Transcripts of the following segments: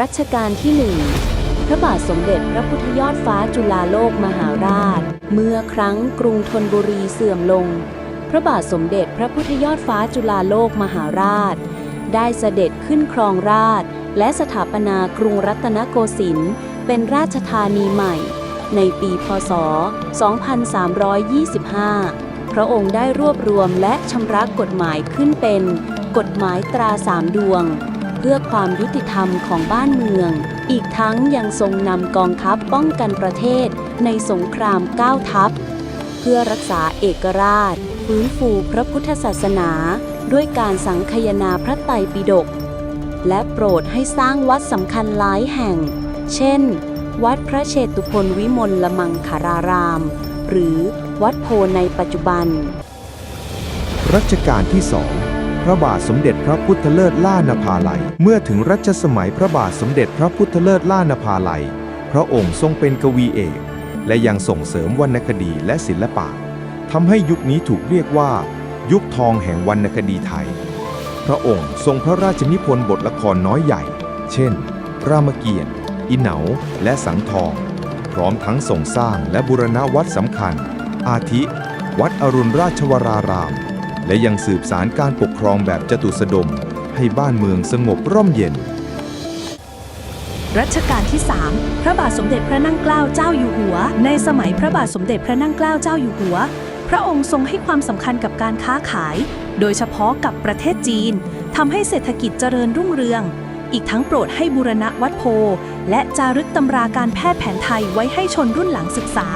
รัชกาลที่หนึ่งพระบาทสมเด็จพระพุทธยอดฟ้าจุฬาโลกมหาราช เมื่อครั้งกรุงธนบุรีเสื่อมลง พระบาทสมเด็จพระพุทธยอดฟ้าจุฬาโลกมหาราช ได้เสด็จขึ้นครองราช และสถาปนากรุงรัตนโกสินทร์เป็นราชธานีใหม่ ในปีพศ 2325 พระองค์ได้รวบรวมและชำระกฎหมายขึ้นเป็น กฎหมายตราสามดวง พื่อความยุติธรรมของบ้านเมือง อีกทั้งยังทรงนำกองทัพป้องกันประเทศในสงครามเก้าทัพ เพื่อรักษาเอกราชฟื้นฟูพระพุทธศาสนา ด้วยการสังคายนาพระไตรปิฎกและโปรดให้สร้างวัดสำคัญหลายแห่ง เช่น วัดพระเชตุพนวิมลละมังคาราราม หรือวัดโพในปัจจุบัน รัชกาลที่สอง พระบาทสมเด็จพระพุทธเลิศล่านภาลัย เมื่อถึงรัชสมัยพระบาทสมเด็จพระพุทธเลิศล่านภาลัย พระองค์ทรงเป็นกวีเอก และยังส่งเสริมวรรณคดีและศิลปะทำให้ยุคนี้ถูกเรียกว่า ยุคทองแห่งวรรณคดีไทย พระองค์ทรงพระราชนิพนธ์บทละครน้อยใหญ่ เช่น รามเกียรติ์อิเหนา และสังทอง พร้อมทั้งส่งสร้างและบูรณะวัดสำคัญ อาทิ วัดอรุณราชวราราม และยังสืบสารการปกครองแบบจตุสดม ให้บ้านเมืองสงบร่มเย็น รัชกาลที่ 3 พระบาทสมเด็จพระนั่งเกล้าเจ้าอยู่หัว ในสมัยพระบาทสมเด็จพระนั่งเกล้าเจ้าอยู่หัว พระองค์ทรงให้ความสำคัญกับการค้าขาย โดยเฉพาะกับประเทศจีนทำให้เศรษฐกิจเจริญรุ่งเรือง อีกทั้งโปรดให้บูรณะวัดโพ และจารึกตำราการแพทย์แผนไทยไว้ให้ชนรุ่นหลังศึกษา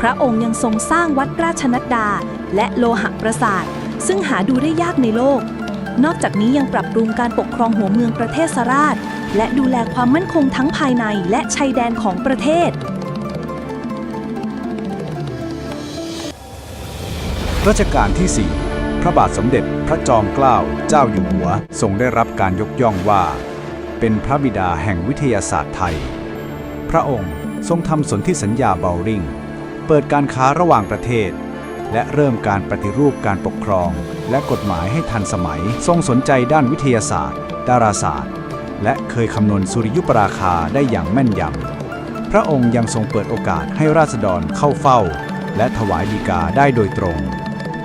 พระองค์ยังทรงสร้างวัดราชนัดดา และโลหะประสาท ซึ่งหาดูได้ยากในโลก นอกจากนี้ยังปรับปรุงการปกครองหัวเมืองประเทศสราช และดูแลความมั่นคงทั้งภายในและชายแดนของประเทศ รัชกาลที่ 4 พระบาทสมเด็จพระจอมเกล้าเจ้าอยู่หัวทรงได้รับการยกย่องว่า เป็นพระบิดาแห่งวิทยาศาสตร์ไทย พระองค์ทรงทำสนธิสัญญาเบลริง เปิดการค้าระหว่างประเทศ และเริ่มการปฏิรูปการปกครอง และกฎหมายให้ทันสมัย ทรงสนใจด้านวิทยาศาสตร์ ดาราศาสตร์ และเคยคำนวณสุริยุปราคาได้อย่างแม่นยำ พระองค์ยังทรงเปิดโอกาสให้ราษฎรเข้าเฝ้า และถวายดีกาได้โดยตรง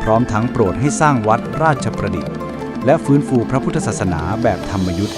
พร้อมทั้งโปรดให้สร้างวัดราชประดิษฐ์ และฟื้นฟูพระพุทธศาสนาแบบธรรมยุทธ์